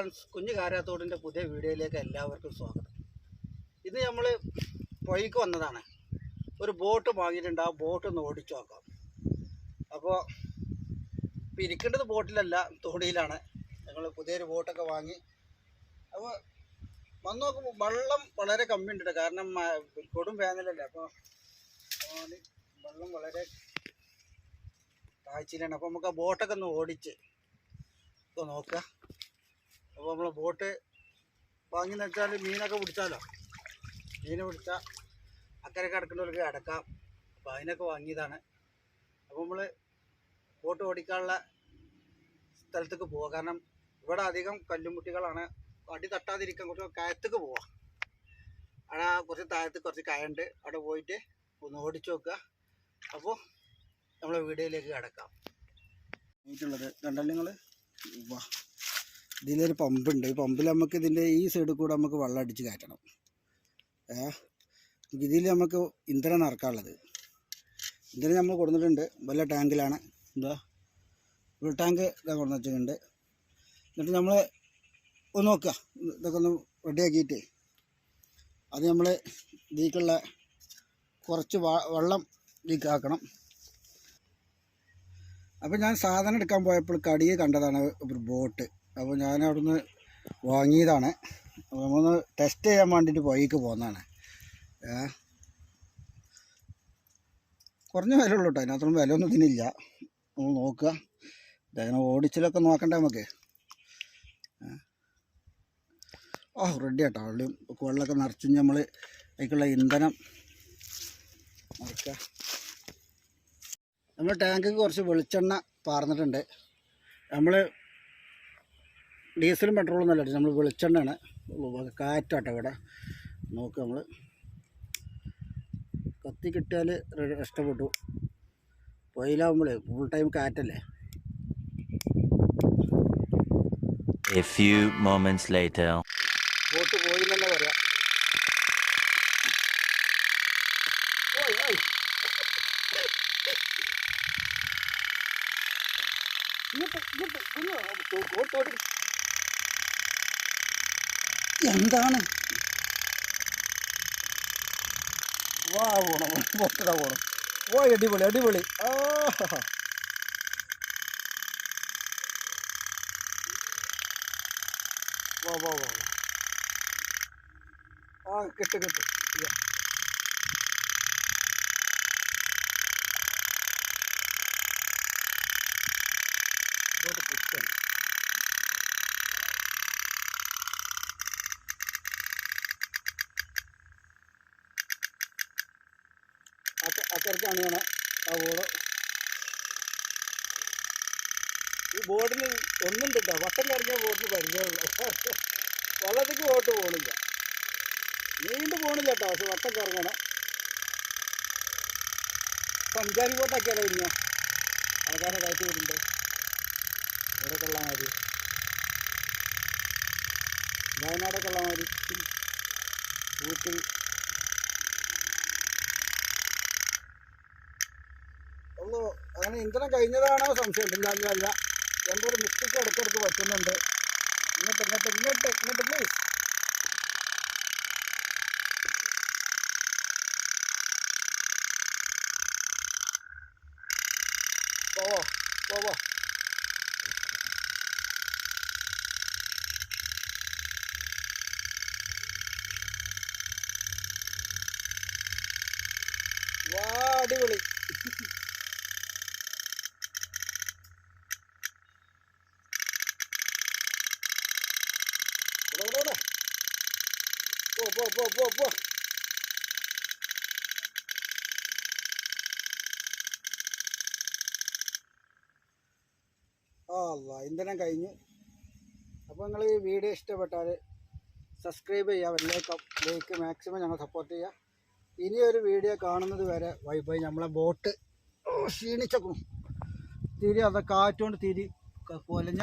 Friends കുഞ്ഞു കാരാത്തോടിന്റെ പുതിയ വീഡിയോയിലേക്ക് എല്ലാവർക്കും സ്വാഗതം. ഇന്ന് നമ്മൾ പുഴയ്ക്ക് വന്നതാണ്. ഒരു ബോട്ട് വാങ്ങിയിട്ടുണ്ട്. ആ ബോട്ട് ഒന്ന് ഓടിച്ചു നോക്കാം. അപ്പോൾ പിരിക്കേണ്ടത് ബോട്ടിലല്ല തോണിയിലാണ്. ഞങ്ങൾ പുതിയൊരു ബോട്ടൊക്കെ വാങ്ങി. അപ്പോൾ വന്ന് നോക്കുമ്പോൾ വെള്ളം വളരെ കമ്മി കമ്മിയുണ്ട്. കാരണം കൊടും വേനലല്ലേ. അപ്പോൾ വെള്ളം വളരെ താഴ്ചയിലാണ് അപ്പോൾ നമുക്ക് ആ ബോട്ടൊക്കെ ഒന്ന് ഓടിച്ച് ഇപ്പോൾ നോക്കുക അപ്പോൾ നമ്മൾ ബോട്ട് വാങ്ങി വെച്ചാൽ മീനൊക്കെ പിടിച്ചാലോ? മീൻ പിടിച്ചാൽ അക്കരെ കിടക്കുന്നവർക്ക് അടക്കാം. അപ്പോൾ അതിനൊക്കെ വാങ്ങിയതാണ്. അപ്പോൾ നമ്മൾ ബോട്ട് ഓടിക്കാനുള്ള സ്ഥലത്തേക്ക് പോവുക കാരണം ഇവിടെ അധികം കല്ലുമുട്ടികളാണ്. അടി തട്ടാതിരിക്കാൻ കുറച്ച് കയത്തേക്ക് പോവാം. അവിടെ കുറച്ച് താഴത്ത് കുറച്ച് കയണ്ട്. അവിടെ പോയിട്ട് ഒന്ന് ഓടിച്ചു നോക്കുക അപ്പോൾ നമ്മളെ വീഡിയോയിലേക്ക് കിടക്കാം. ആയിട്ടുള്ളത് കണ്ടല്ലോ നിങ്ങൾ വാ ഇതിലൊരു പമ്പുണ്ട്. ഈ പമ്പിൽ നമുക്ക് ഇതിന്റെ ഈ സൈഡിൽ കൂടെ നമുക്ക് വെള്ളം അടിച്ച് കയറ്റണം. ഏ? ഇതിൽ നമുക്ക് ഇന്ധനം നിറക്കാനുള്ളത് ഇന്ധനം നമ്മൾ കൊടുത്തിട്ടുണ്ട്. വല്ല ടാങ്കിലാണ്. എന്താ? ഫുൾ ടാങ്ക് ഇതാ കൊടുന്ന് വെച്ചിട്ടുണ്ട്. എന്നിട്ട് നമ്മൾ ഒന്ന് നോക്കുക ഇതൊക്കെ ഒന്ന് റെഡിയാക്കിയിട്ട് അത് നമ്മൾ ഇതിലേക്കുള്ള കുറച്ച് വെള്ളം ലീക്കാക്കണം. അപ്പം അപ്പോൾ ഞാൻ സാധനം എടുക്കാൻ പോയപ്പോൾ കടിയെ കണ്ടതാണ് ഒരു ബോട്ട് അപ്പോൾ ഞാൻ അവിടുന്ന് വാങ്ങിയതാണ്. അപ്പോൾ നമ്മളൊന്ന് ടെസ്റ്റ് ചെയ്യാൻ വേണ്ടിയിട്ട് പോയിക്ക് പോകുന്നതാണ് കുറഞ്ഞ വില ഉള്ളൂ കേട്ടോ അതിനകത്തൊന്നും വില ഒന്നും ഇതിനില്ല. നമ്മൾ നോക്കുക. ഇതങ്ങനെ ഓടിച്ചിലൊക്കെ നോക്കണ്ടേ നമുക്ക്. ഓ റെഡി കേട്ടോ വെള്ളി വെള്ളമൊക്കെ നിറച്ച് നമ്മൾ അതിലേക്കുള്ള ഇന്ധനം നമ്മൾ ടാങ്കിക്ക് കുറച്ച് വെളിച്ചെണ്ണ പാർന്നിട്ടുണ്ട്. നമ്മൾ ഡീസലും പെട്രോളും ഒന്നല്ല നമ്മൾ വെളിച്ചെണ്ണയാണ്. കാറ്റാട്ടോ ഇവിടെ. നോക്ക് നമ്മൾ കത്തി കിട്ടിയാൽ ഇഷ്ടപ്പെട്ടു പൊയിലാവുമ്പോൾ ഫുൾ ടൈം കാറ്റല്ലേ? A few moments later. Boat പോയി തന്നെ പറയാം ഇങ്ങോട്ട്. ഇങ്ങോട്ട്, ഇങ്ങോട്ട്, കുഞ്ഞു, തോ- ബോട്ട് ഓടി. എന്താണ്? വാ പോണം ബോട്ടിടാ പോണം. വാ അടിപൊളി അടിപൊളി. ആ വാ വാ വാ ആ കിട്ട് കിട്ട്. ഇങ്ങോട്ട് പുഷ്ടാണ് അണിയണം ആ ബോർഡ്. ഈ ബോർഡിന് ഒന്നും കിട്ടാം വട്ടം കറങ്ങിയ ബോർഡിന് പരിചയമുള്ളൂ. വള്ളത്തേക്ക് ബോട്ട് പോകണില്ല നീണ്ടു പോകണില്ല കേട്ടോ പക്ഷെ വട്ടം കറങ്ങണം. സഞ്ചാരി ബോട്ടൊക്കെയാണ് കഴിഞ്ഞ ആൾക്കാരെ കയറ്റി വിടുന്നുണ്ട് ഇവിടെ കൊള്ളാമാതിരി വയനാടൊക്കെ ഉള്ള മാതിരി. ഊട്ടി. അങ്ങനെ ഇന്ധനം കഴിഞ്ഞതാണോ സംശയം. ഇല്ല അല്ല. എന്തോ ഒരു മിസ്റ്റേക്ക് ഇടയ്ക്കിടയ്ക്ക് പറ്റുന്നുണ്ട്. ഇങ്ങോട്ട് ഇങ്ങോട്ട് ഇങ്ങോട്ട് ഇങ്ങോട്ട് പ്ലീസ് പോവോ പോവോ. വാ അടിപൊളി ഇവിടെ, ഇവിടെ, ഇവിടെ. പോ പോ പോ പോ അല്ല ഇന്ധനം കഴിഞ്ഞു. അപ്പോൾ നിങ്ങൾ ഈ വീഡിയോ ഇഷ്ടപ്പെട്ടാൽ സബ്സ്ക്രൈബ് ചെയ്യുക എല്ലാവർക്കും ലൈക്ക് മാക്സിമം ഞങ്ങൾ സപ്പോർട്ട് ചെയ്യുക ഇനിയൊരു വീഡിയോ കാണുന്നത് വരെ വൈ നമ്മളെ ബോട്ട് ക്ഷീണിച്ചക്കും തിരി അത് കാറ്റുകൊണ്ട് തിരി കൊലഞ്ഞ